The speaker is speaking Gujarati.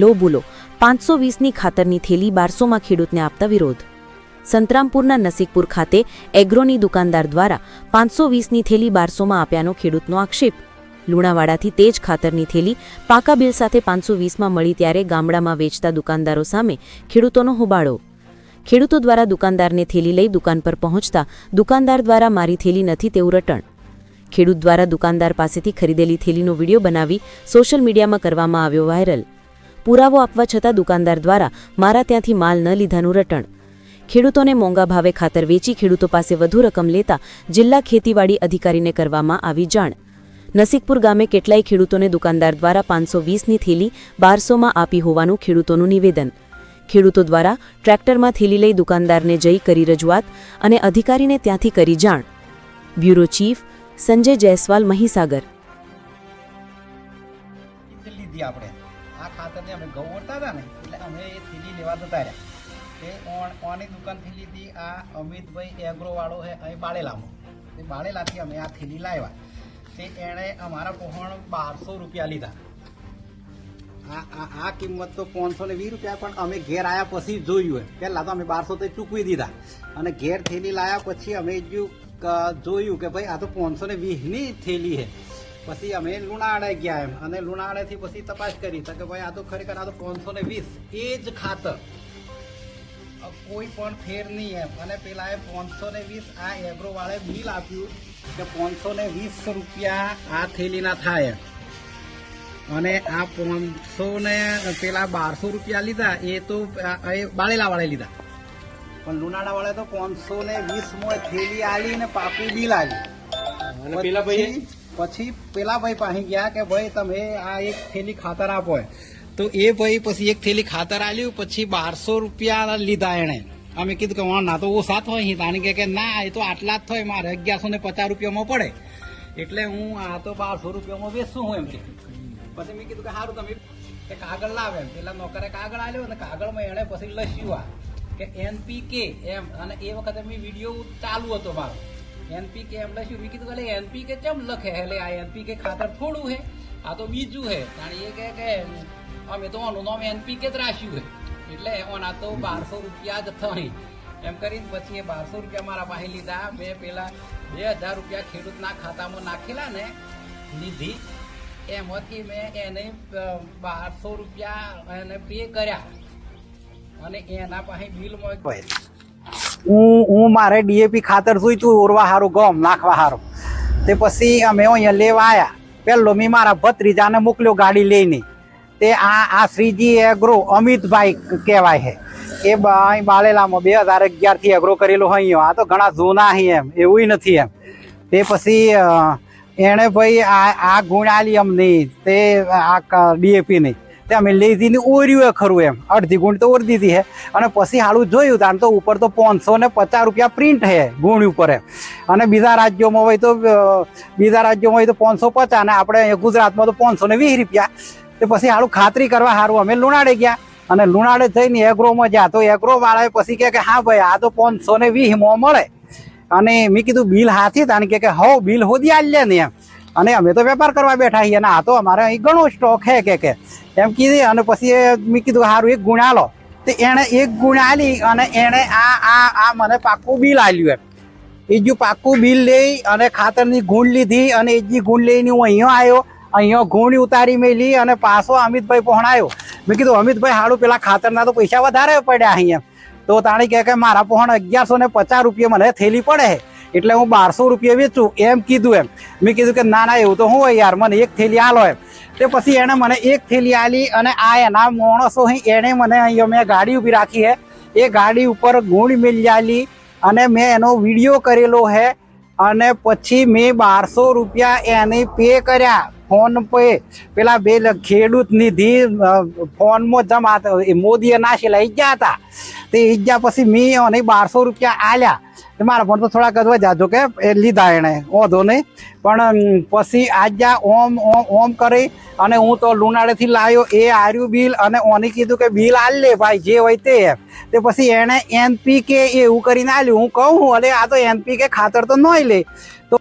લો બોલો. પાંચસો વીસની ખાતરની થેલી બારસોમાં ખેડૂતને આપતા વિરોધ. સંતરામપુરના નસીકપુર ખાતે એગ્રોની દુકાનદાર દ્વારા પાંચસો વીસની થેલી બારસોમાં આપ્યાનો ખેડૂતનો આક્ષેપ. લુણાવાડાથી તેજ ખાતરની થેલી પાકા બિલ સાથે પાંચસો વીસમાં મળી ત્યારે ગામડામાં વેચતા દુકાનદારો સામે ખેડૂતોનો હોબાળો. ખેડૂતો દ્વારા દુકાનદારને થેલી લઈ દુકાન પર પહોંચતા દુકાનદાર દ્વારા મારી થેલી નથી તેવું રટણ. ખેડૂત દ્વારા દુકાનદાર પાસેથી ખરીદેલી થેલીનો વીડિયો બનાવી સોશિયલ મીડિયામાં કરવામાં આવ્યો વાયરલ. પુરાવો આપવા છતાં દુકાનદાર દ્વારા મારા ત્યાંથી માલ ન લીધાનું રટણ. ખેડૂતોને મોંઘા ભાવે ખાતર વેચી ખેડૂતો પાસે વધુ રકમ લેતા જિલ્લા ખેતીવાડી અધિકારીને કરવામાં આવી જાણ. નસીકપુર ગામે કેટલાય ખેડૂતોને દુકાનદાર દ્વારા પાંચસો વીસની થેલી બારસોમાં આપી હોવાનું ખેડૂતોનું નિવેદન. ખેડૂતો દ્વારા ટ્રેક્ટરમાં થેલી લઈ દુકાનદારને જઈ કરી રજૂઆત અને અધિકારીને ત્યાંથી કરી જાણ. Bureau chief Sanjay Jaiswal Mahisagar. આપણે? ઘઉં વળતા હતા ને, એટલે અમે એ થેલી લેવા જતા રહ્યા. ઓણ, ઓની દુકાનથી લીધી આ અમિતભાઈ એગ્રોવાળો છે અહીં બાળેલામાં. તે બાળેલાથી અમે આ થેલી લાવ્યા. તે એણે અમારા પહોણ બારસો રૂપિયા લીધા. આ આ કિંમત તો પાંચસો ને વીસ રૂપિયા, પણ અમે ઘેર આવ્યા પછી જોયું પહેલાં તો અમે બારસો તો ચૂકવી દીધા. અને ઘેર થેલી લાવ્યા પછી અમે જોયું કે ભાઈ આ તો પાંચસો ને વીસની થેલી છે પછી અમે લુણાવાડે ગયા એમ. અને લુણાવાડાથી પછી તપાસ કરી. તો કે ભાઈ આ તો ખરેખર આ તો પાંચસો ને વીસ. એ જ ખાતર. કોઈ પણ ફેર નહીં એમ. અને પેલા એ પાંચસો ને વીસ આ એગ્રો વાળે બિલ આપ્યું કે પાંચસો ને વીસ રૂપિયા આ થેલીના થાય એમ. અને આ પાંચસો ને પેલા બારસો રૂપિયા લીધા. એ તો એ બાળેલા વાળે લીધા. પણ લુનાડા વાળે તો પાંચસો ને વીસમાં થેલી આલી ને પાકું બિલ આલી અને પેલા ભાઈએ? પછી- પેલા ભાઈ પાસે ગયા કે ભાઈ તમે આ એક થેલી ખાતર આપો. તો એ ભાઈ પછી એક થેલી ખાતર આલ્યું, પછી બારસો રૂપિયા લીધા એને અમે કીધું કે ના તો ઓછા થાય તાણી કે કે ના, એ તો આટલા જ થાય, મારે અગિયારસો ને પચાસ રૂપિયામાં પડે. એટલે હું આ તો બારસો રૂપિયામાં વેચું હું એમ કે. પછી મેં કીધું કે સારું તમે કે કાગળ લાવે એમ. પેલા નોકરે કાગળ આવ્યો અને કાગળમાં એણે પછી લસ્યું આ કે એનપીકે એમ. અને એ વખતે મેં વીડિયો ચાલુ હતો મારો. એનપીકે એમ લખ્યું. મેં કીધું એનપીકે કેમ લખે? એટલે આ એનપીકે ખાતર થોડું છે આ તો બીજું છે તાણી એ કહે કે, અમે તો આનું નામ એનપીકે જ રાખ્યું છે એટલે ઓના તો બારસો રૂપિયા જ થઈ એમ કરીને પછી એ બારસો રૂપિયા મારા પાસે લીધા. મેં પેલા બે હજાર રૂપિયા ખેડૂતના ખાતામાં નાખેલા ને લીધી. એમાંથી મેં એને બારસો રૂપિયા એને પે કર્યા. અને એના પાસે બિલ હું હું મારે ડીએપી ખાતર જોઈતું ઓરવા હારું, ગમ નાખવા હારું. તે પછી અમે અહીંયા લેવા આવ્યા પહેલો મેં મારા ભત્રીજાને મોકલ્યો ગાડી લઈને. તે આ આ શ્રીજી એગ્રો અમિતભાઈ કહેવાય છે. એ બાળેલામાં બે હજાર અગિયારથી એગ્રો કરેલો હોય આ તો ઘણા જૂના અહીં એમ એવું નથી એમ. તે પછી એણે ભાઈ આ આ ગુણ આલી અમને તે, આ ડીએપી ની. તે અમે લઈ જઈને ઓર્યું એ ખરું એમ. અડધી ગુણ તો ઓરી દીધી હે. અને પછી હાલું જોયું તાન તો ઉપર તો પાંચસો ને પચાસ રૂપિયા પ્રિન્ટ હે ગુણ ઉપર એમ. અને બીજા રાજ્યોમાં હોય તો બીજા રાજ્યોમાં હોય તો પાંચસો પચાસ અને આપણે ગુજરાતમાં તો પાંચસો ને વીસ રૂપિયા. તો પછી હાલું ખાતરી કરવા સારું અમે લુણાડે ગયા. અને લુણાડે થઈને એગ્રોમાં જ્યાં તો એગ્રો વાળાએ પછી કહે કે હા ભાઈ, આ તો પાંચસો ને વીસમાં મળે. અને મેં કીધું, બિલ હાથી તાને કે હો બિલ હોદી આલ્યા ને એમ. અને અમે તો વેપાર કરવા બેઠા છીએ અને આ તો અમારે અહીં ઘણો સ્ટોક હે કે કે. એમ કીધી અને પછી મેં કીધું સારું એક ગુણાલો તો એણે એક ગુણાલી અને એણે આ આ આ મને પાક્કું બિલ આલ્યું એમ. એ જો પાક્કું બિલ લઈ અને ખાતરની ગુણ લીધી અને એ જે ગુણ લઈને હું અહીંયા આવ્યો, અહીંયા ગુણ ઉતારી મેલી અને પાછો અમિતભાઈ પહોંચાયો મેં કીધું, અમિતભાઈ હાડું પેલા ખાતરના તો પૈસા વધારે પડ્યા અહીંયા. તો તાણી કહે કે, મારા પહોંચ અગિયારસો ને પચાસ રૂપિયા મને થેલી પડે. છે એટલે હું બારસો રૂપિયા વેચું, એમ કીધું એમ. મેં કીધું કે ના ના, એવું તો હું હોય યાર, મને એક થેલી આલો એમ. તે પછી એણે મને એક થેલી આલી અને આ એના માણસો અહીં એણે મને અહીંયા મેં ગાડી ઊભી રાખી હે. એ ગાડી ઉપર ગુણ મેલી આલી અને મેં એનો વીડિયો કરેલો છે અને પછી મેં બારસો રૂપિયા એને પે કર્યા. ફોન પે. પેલા બે ખેડૂત નિધિ ફોનમાં જમા મોદીએ નાખેલા એ ગયા હતા. તે ગયા પછી મેં અને બારસો રૂપિયા આલ્યા. મારા પણ તો થોડાક જ જાજો કે લીધા એણે વાંધો નહીં. પણ પછી આજ્યા ઓમ ઓમ ઓમ કરી. અને હું તો લુનાળેથી લાવ્યો એ આર્યું બિલ અને ઓની કીધું કે બિલ આલ લે ભાઈ, જે હોય તે તે પછી એણે એનપીકે એવું કરીને આલ્યું. હું કહું અરે આ તો એનપીકે ખાતર તો નહીં લે. તો